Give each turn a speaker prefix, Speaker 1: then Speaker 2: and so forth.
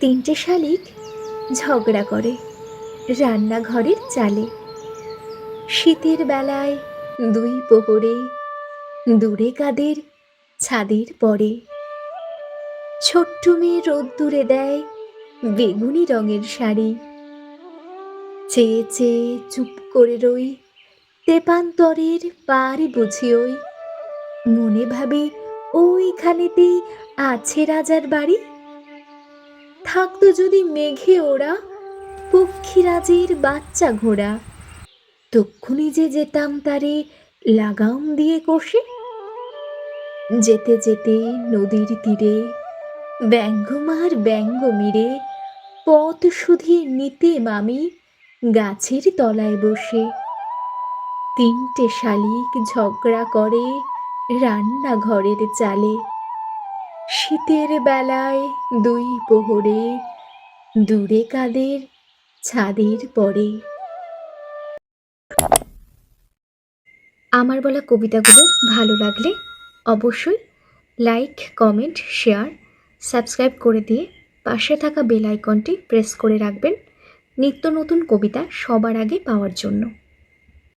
Speaker 1: তিনটে শালিক ঝগড়া করে রান্নাঘরের চালে। শীতের বেলায় দুই প্রহরে দূরে কাদের ছাদের পরে। ছোট্ট মেয়ে রোদ্দুরে দেয় বেগুনি রঙের শাড়ি। চেয়ে চেয়ে চুপ করে রই তেপান্তরের পার বুঝি ওই। মনে ভাবি ওইখানেতেই আছে রাজার বাড়ি। থাকতো যদি মেঘে ওরা পক্ষীরাজের বাচ্চা ঘোড়া। তক্ষুনি যে যেতাম তারে লাগাম দিয়ে কষে। যেতে যেতে নদীর তীরে, ব্যঙ্গমার ব্যঙ্গ মিরে, পথ শুধিয়ে নিতে মামি গাছের তলায় বসে। তিনটে শালিক ঝগড়া করে রান্নাঘরের চালে। শীতের বেলায় দুই প্রহরে, দূরে কাদের, ছাদের পরে। আমার বলা কবিতাগুলো ভালো লাগলে অবশ্যই লাইক, কমেন্ট, শেয়ার, সাবস্ক্রাইব করে দিয়ে পাশে থাকা বেল আইকনটি প্রেস করে রাখবেন নিত্য নতুন কবিতা সবার আগে পাওয়ার জন্য।